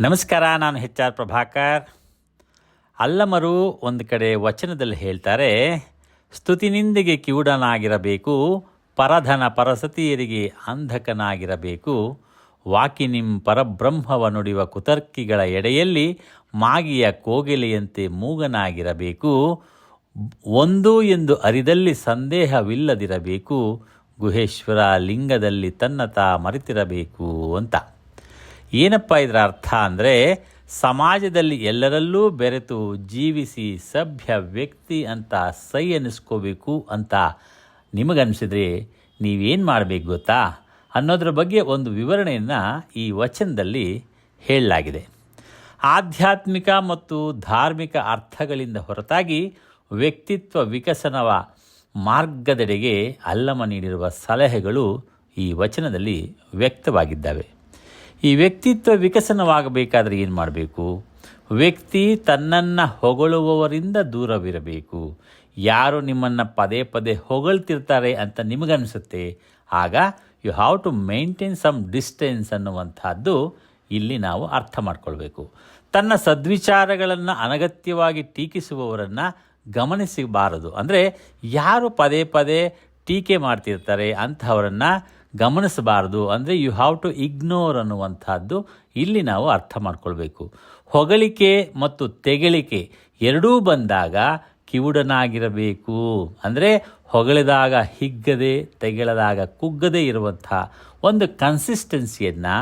ನಮಸ್ಕಾರ, ನಾನು H R Prabhakar. ಅಲ್ಲಮರು ಒಂದು ಕಡೆ ವಚನದಲ್ಲಿ ಹೇಳ್ತಾರೆ ಸ್ತುತಿನಿಂದಿಗೆ ಕಿವುಡನಾಗಿರಬೇಕು, ಪರಧನ ಪರಸತಿಯರಿಗೆ ಅಂಧಕನಾಗಿರಬೇಕು. ವಾಕಿನಿಂ ಪರಬ್ರಹ್ಮವ ನುಡಿಯುವ ಕುತರ್ಕಿಗಳ ಎಡೆಯಲ್ಲಿ ಮಾಗಿಯ ಕೋಗಿಲೆಯಂತೆ ಮೂಗನಾಗಿರಬೇಕು. ಒಂದು ಎಂದು ಅರಿದಲ್ಲಿ ಸಂದೇಹವಿಲ್ಲದಿರಬೇಕು. ಗುಹೇಶ್ವರ ಲಿಂಗದಲ್ಲಿ ತನ್ನ ತಾ ಮರೆತಿರಬೇಕು ಅಂತ. ಏನಪ್ಪ ಇದರ ಅರ್ಥ ಅಂದರೆ, ಸಮಾಜದಲ್ಲಿ ಎಲ್ಲರಲ್ಲೂ ಬೆರೆತು ಜೀವಿಸಿ ಸಭ್ಯ ವ್ಯಕ್ತಿ ಅಂತ ಸೈ ಅನ್ನಿಸ್ಕೋಬೇಕು ಅಂತ ನಿಮಗನ್ನಿಸಿದ್ರೆ ನೀವೇನು ಮಾಡಬೇಕು ಗೊತ್ತಾ? ಅನ್ನೋದ್ರ ಬಗ್ಗೆ ಒಂದು ವಿವರಣೆಯನ್ನು ಈ ವಚನದಲ್ಲಿ ಹೇಳಲಾಗಿದೆ. ಆಧ್ಯಾತ್ಮಿಕ ಮತ್ತು ಧಾರ್ಮಿಕ ಅರ್ಥಗಳಿಂದ ಹೊರತಾಗಿ ವ್ಯಕ್ತಿತ್ವ ವಿಕಸನವ ಮಾರ್ಗದೆಡೆಗೆ ಅಲ್ಲಮ ನೀಡಿರುವ ಸಲಹೆಗಳು ಈ ವಚನದಲ್ಲಿ ವ್ಯಕ್ತವಾಗಿದ್ದಾವೆ. ಈ ವ್ಯಕ್ತಿತ್ವ ವಿಕಸನವಾಗಬೇಕಾದರೆ ಏನು ಮಾಡಬೇಕು? ವ್ಯಕ್ತಿ ತನ್ನನ್ನು ಹೊಗಳುವವರಿಂದ ದೂರವಿರಬೇಕು. ಯಾರು ನಿಮ್ಮನ್ನು ಪದೇ ಪದೇ ಹೊಗಳ್ತಿರ್ತಾರೆ ಅಂತ ನಿಮಗನ್ನಿಸುತ್ತೆ ಆಗ you have to maintain some distance ಅನ್ನುವಂಥದ್ದು ಇಲ್ಲಿ ನಾವು ಅರ್ಥ ಮಾಡ್ಕೊಳ್ಬೇಕು. ತನ್ನ ಸದ್ವಿಚಾರಗಳನ್ನು ಅನಗತ್ಯವಾಗಿ ಟೀಕಿಸುವವರನ್ನು ಗಮನಿಸಬಾರದು. ಅಂದರೆ ಯಾರು ಪದೇ ಪದೇ ಟೀಕೆ ಮಾಡ್ತಿರ್ತಾರೆ ಅಂಥವರನ್ನು ಗಮನಿಸಬಾರದು. ಅಂದರೆ ಯು ಹ್ಯಾವ್ ಟು ಇಗ್ನೋರ್ ಅನ್ನುವಂಥದ್ದು ಇಲ್ಲಿ ನಾವು ಅರ್ಥ ಮಾಡ್ಕೊಳ್ಬೇಕು. ಹೊಗಳಿಕೆ ಮತ್ತು ತೆಗಳಿಕೆ ಎರಡೂ ಬಂದಾಗ ಕಿವುಡನಾಗಿರಬೇಕು. ಅಂದರೆ ಹೊಗಳಿದಾಗ ಹಿಗ್ಗದೆ ತೆಗೆಳದಾಗ ಕುಗ್ಗದೇ ಇರುವಂಥ ಒಂದು ಕನ್ಸಿಸ್ಟೆನ್ಸಿಯನ್ನು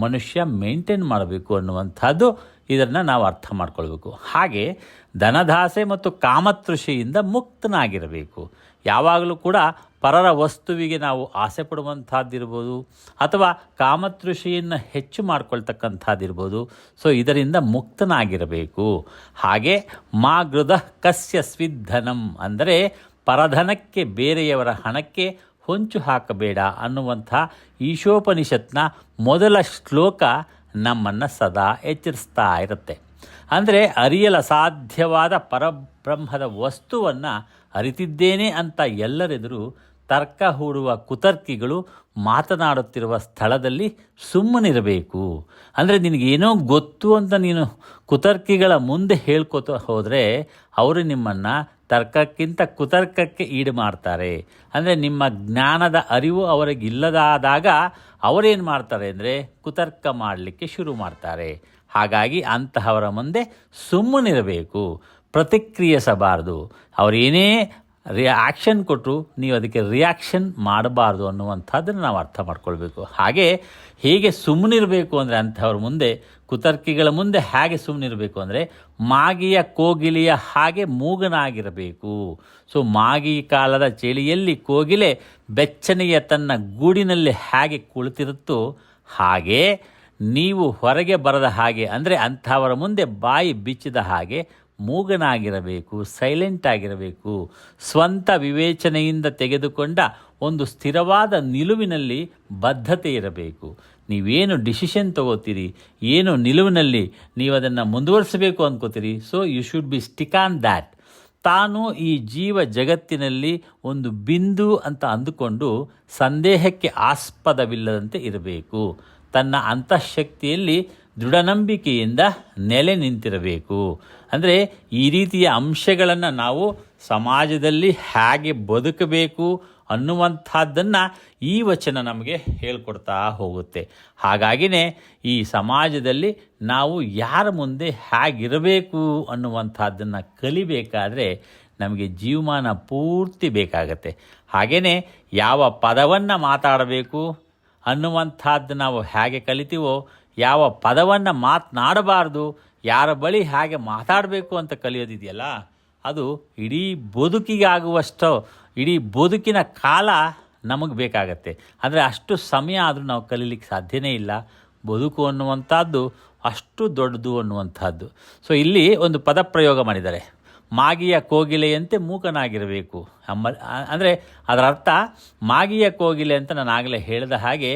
ಮನುಷ್ಯ ಮೇಂಟೈನ್ ಮಾಡಬೇಕು ಅನ್ನುವಂಥದ್ದು ಇದನ್ನು ನಾವು ಅರ್ಥ ಮಾಡ್ಕೊಳ್ಬೇಕು. ಹಾಗೆ ಧನದಾಸೆ ಮತ್ತು ಕಾಮತೃಷಿಯಿಂದ ಮುಕ್ತನಾಗಿರಬೇಕು. ಯಾವಾಗಲೂ ಕೂಡ ಪರರ ವಸ್ತುವಿಗೆ ನಾವು ಆಸೆ ಪಡುವಂಥದ್ದಿರ್ಬೋದು, ಅಥವಾ ಕಾಮತೃಷಿಯನ್ನು ಹೆಚ್ಚು ಮಾಡ್ಕೊಳ್ತಕ್ಕಂಥದ್ದಿರ್ಬೋದು. ಸೊ, ಇದರಿಂದ ಮುಕ್ತನಾಗಿರಬೇಕು. ಹಾಗೆ ಮಾ ಗೃದ ಕಸ್ಯ ಸ್ವಿಧನಂ ಅಂದರೆ ಪರಧನಕ್ಕೆ ಬೇರೆಯವರ ಹಣಕ್ಕೆ ಹೊಂಚು ಹಾಕಬೇಡ ಅನ್ನುವಂಥ ಈಶೋಪನಿಷತ್ನ ಮೊದಲ ಶ್ಲೋಕ ನಮ್ಮನ್ನು ಸದಾ ಎಚ್ಚರಿಸ್ತಾ ಇರುತ್ತೆ. ಅಂದರೆ ಅರಿಯಲ ಸಾಧ್ಯವಾದ ಪರಬ್ರಹ್ಮದ ವಸ್ತುವನ್ನು ಅರಿತಿದ್ದೇನೆ ಅಂತ ಎಲ್ಲರೆದುರು ತರ್ಕ ಹೂಡುವ ಕುತರ್ಕಿಗಳು ಮಾತನಾಡುತ್ತಿರುವ ಸ್ಥಳದಲ್ಲಿ ಸುಮ್ಮನಿರಬೇಕು. ಅಂದರೆ ನಿನಗೇನೋ ಗೊತ್ತು ಅಂತ ನೀನು ಕುತರ್ಕಿಗಳ ಮುಂದೆ ಹೇಳ್ಕೊತ ಹೋದರೆ ಅವರು ನಿಮ್ಮನ್ನು ತರ್ಕಕ್ಕಿಂತ ಕುತರ್ಕಕ್ಕೆ ಈಡು ಮಾಡ್ತಾರೆ. ಅಂದರೆ ನಿಮ್ಮ ಜ್ಞಾನದ ಅರಿವು ಅವರಿಗಿಲ್ಲದಾದಾಗ ಅವರೇನು ಮಾಡ್ತಾರೆ ಅಂದರೆ ಕುತರ್ಕ ಮಾಡಲಿಕ್ಕೆ ಶುರು ಮಾಡ್ತಾರೆ. ಹಾಗಾಗಿ ಅಂತಹವರ ಮುಂದೆ ಸುಮ್ಮನಿರಬೇಕು. ಪ್ರತಿಕ್ರಿಯಿಸಬಾರದು. ಅವರೇನೇ ರಿಯಾಕ್ಷನ್ ಕೊಟ್ಟರು ನೀವು ಅದಕ್ಕೆ ರಿಯಾಕ್ಷನ್ ಮಾಡಬಾರ್ದು ಅನ್ನುವಂಥದ್ದನ್ನು ನಾವು ಅರ್ಥ ಮಾಡ್ಕೊಳ್ಬೇಕು. ಹಾಗೆ ಹೇಗೆ ಸುಮ್ಮನಿರಬೇಕು ಅಂದರೆ ಅಂಥವ್ರ ಮುಂದೆ, ಕುತರ್ಕಿಗಳ ಮುಂದೆ ಹೇಗೆ ಸುಮ್ಮನಿರಬೇಕು ಅಂದರೆ ಮಾಗಿಯ ಕೋಗಿಲೆಯ ಹಾಗೆ ಮೂಗನಾಗಿರಬೇಕು. ಸೊ ಮಾಗಿ ಕಾಲದ ಚಳಿಯಲ್ಲಿ ಕೋಗಿಲೆ ಬೆಚ್ಚನೆಯ ತನ್ನ ಗೂಡಿನಲ್ಲಿ ಹೇಗೆ ಕುಳಿತಿರುತ್ತೋ ಹಾಗೆ ನೀವು ಹೊರಗೆ ಬರದ ಹಾಗೆ ಅಂದರೆ ಅಂಥವರ ಮುಂದೆ ಬಾಯಿ ಬಿಚ್ಚಿದ ಹಾಗೆ ಮೂಗನಾಗಿರಬೇಕು ಸೈಲೆಂಟ್ ಆಗಿರಬೇಕು, ಸ್ವಂತ ವಿವೇಚನೆಯಿಂದ ತೆಗೆದುಕೊಂಡ ಒಂದು ಸ್ಥಿರವಾದ ನಿಲುವಿನಲ್ಲಿ ಬದ್ಧತೆ ಇರಬೇಕು. ನೀವೇನು ಡಿಸಿಷನ್ ತಗೋತೀರಿ? ಏನು ನಿಲುವಿನಲ್ಲಿ ನೀವು ಅದನ್ನು ಮುಂದುವರಿಸಬೇಕು ಅಂದ್ಕೋತೀರಿ so you should be stick on that ತಾನು ಈ ಜೀವ ಜಗತ್ತಿನಲ್ಲಿ ಒಂದು ಬಿಂದು ಅಂತ ಅಂದುಕೊಂಡು ಸಂದೇಹಕ್ಕೆ ಆಸ್ಪದವಿಲ್ಲದಂತೆ ಇರಬೇಕು. ತನ್ನ ಅಂತಃಶಕ್ತಿಯಲ್ಲಿ ದೃಢನಂಬಿಕೆಯಿಂದ ನೆಲೆ ನಿಂತಿರಬೇಕು. ಅಂದರೆ ಈ ರೀತಿಯ ಅಂಶಗಳನ್ನು ನಾವು ಸಮಾಜದಲ್ಲಿ ಹೇಗೆ ಬದುಕಬೇಕು ಅನ್ನುವಂಥದ್ದನ್ನು ಈ ವಚನ ನಮಗೆ ಹೇಳ್ಕೊಡ್ತಾ ಹೋಗುತ್ತೆ. ಹಾಗಾಗಿನೇ ಈ ಸಮಾಜದಲ್ಲಿ ನಾವು ಯಾರ ಮುಂದೆ ಹೇಗಿರಬೇಕು ಅನ್ನುವಂಥದ್ದನ್ನು ಕಲಿಬೇಕಾದರೆ ನಮಗೆ ಜೀವಮಾನ ಪೂರ್ತಿ ಬೇಕಾಗತ್ತೆ. ಹಾಗೆಯೇ ಯಾವ ಪದವನ್ನು ಮಾತಾಡಬೇಕು ಅನ್ನುವಂಥದ್ದು ನಾವು ಹೇಗೆ ಕಲಿತೀವೋ ಯಾವ ಪದವನ್ನು ಮಾತನಾಡಬಾರ್ದು, ಯಾರ ಬಳಿ ಹಾಗೆ ಮಾತಾಡಬೇಕು ಅಂತ ಕಲಿಯೋದಿದೆಯಲ್ಲ, ಅದು ಇಡೀ ಬದುಕಿಗಾಗುವಷ್ಟು, ಇಡೀ ಬದುಕಿನ ಕಾಲ ನಮಗೆ ಬೇಕಾಗತ್ತೆ. ಅಂದರೆ ಅಷ್ಟು ಸಮಯ ಆದರೂ ನಾವು ಕಲೀಲಿಕ್ಕೆ ಸಾಧ್ಯನೇ ಇಲ್ಲ. ಬದುಕು ಅನ್ನುವಂಥದ್ದು ಅಷ್ಟು ದೊಡ್ಡದು ಅನ್ನುವಂಥದ್ದು. ಸೊ ಇಲ್ಲಿ ಒಂದು ಪದ ಪ್ರಯೋಗ ಮಾಡಿದ್ದಾರೆ. ಮಾಗಿಯ ಕೋಗಿಲೆಯಂತೆ ಮೂಕನಾಗಿರಬೇಕು. ಅಮ್ಮ, ಅಂದರೆ ಅದರ ಅರ್ಥ, ಮಾಗಿಯ ಕೋಗಿಲೆ ಅಂತ ನಾನು ಆಗಲೇ ಹೇಳಿದ ಹಾಗೆ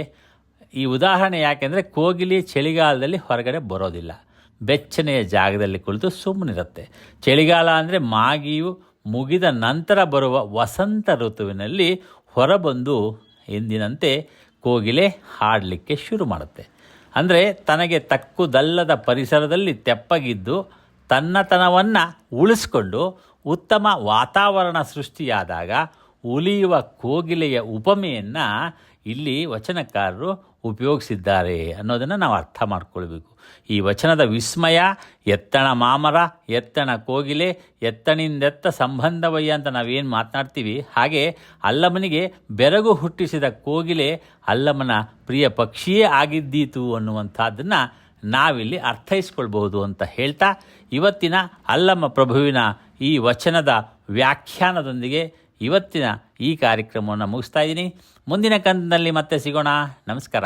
ಈ ಉದಾಹರಣೆ ಯಾಕೆಂದರೆ ಕೋಗಿಲೆ ಚಳಿಗಾಲದಲ್ಲಿ ಹೊರಗಡೆ ಬರೋದಿಲ್ಲ. ಬೆಚ್ಚನೆಯ ಜಾಗದಲ್ಲಿ ಕುಳಿತು ಸುಮ್ಮನಿರುತ್ತೆ. ಚಳಿಗಾಲ ಅಂದರೆ ಮಾಗಿಯು ಮುಗಿದ ನಂತರ ಬರುವ ವಸಂತ ಋತುವಿನಲ್ಲಿ ಹೊರಬಂದು ಎಂದಿನಂತೆ ಕೋಗಿಲೆ ಹಾಡಲಿಕ್ಕೆ ಶುರು ಮಾಡುತ್ತೆ. ಅಂದರೆ ತನಗೆ ತಕ್ಕುದಲ್ಲದ ಪರಿಸರದಲ್ಲಿ ತೆಪ್ಪಗಿದ್ದು ತನ್ನತನವನ್ನು ಉಳಿಸ್ಕೊಂಡು ಉತ್ತಮ ವಾತಾವರಣ ಸೃಷ್ಟಿಯಾದಾಗ ಉಲಿಯುವ ಕೋಗಿಲೆಯ ಉಪಮೆಯನ್ನು ಇಲ್ಲಿ ವಚನಕಾರರು ಉಪಯೋಗಿಸಿದ್ದಾರೆ ಅನ್ನೋದನ್ನು ನಾವು ಅರ್ಥ ಮಾಡ್ಕೊಳ್ಬೇಕು. ಈ ವಚನದ ವಿಸ್ಮಯ, ಎತ್ತಣ ಮಾಮರ, ಎತ್ತಣ ಕೋಗಿಲೆ, ಎತ್ತಣಿಂದೆತ್ತ ಸಂಬಂಧವಯ್ಯ ಅಂತ ನಾವೇನು ಮಾತನಾಡ್ತೀವಿ? ಹಾಗೆ ಅಲ್ಲಮನಿಗೆ ಬೆರಗು ಹುಟ್ಟಿಸಿದ ಕೋಗಿಲೆ ಅಲ್ಲಮನ ಪ್ರಿಯ ಪಕ್ಷಿಯೇ ಆಗಿದ್ದೀತು ಅನ್ನುವಂಥದ್ದನ್ನು ನಾವಿಲ್ಲಿ ಅರ್ಥೈಸ್ಕೊಳ್ಬಹುದು ಅಂತ ಹೇಳ್ತಾ, ಇವತ್ತಿನ ಅಲ್ಲಮ್ಮ ಪ್ರಭುವಿನ ಈ ವಚನದ ವ್ಯಾಖ್ಯಾನದೊಂದಿಗೆ ಇವತ್ತಿನ ಈ ಕಾರ್ಯಕ್ರಮವನ್ನು ಮುಗಿಸ್ತಾ ಇದ್ದೀನಿ. ಮುಂದಿನ ಕಂತಿನಲ್ಲಿ ಮತ್ತೆ ಸಿಗೋಣ. ನಮಸ್ಕಾರ.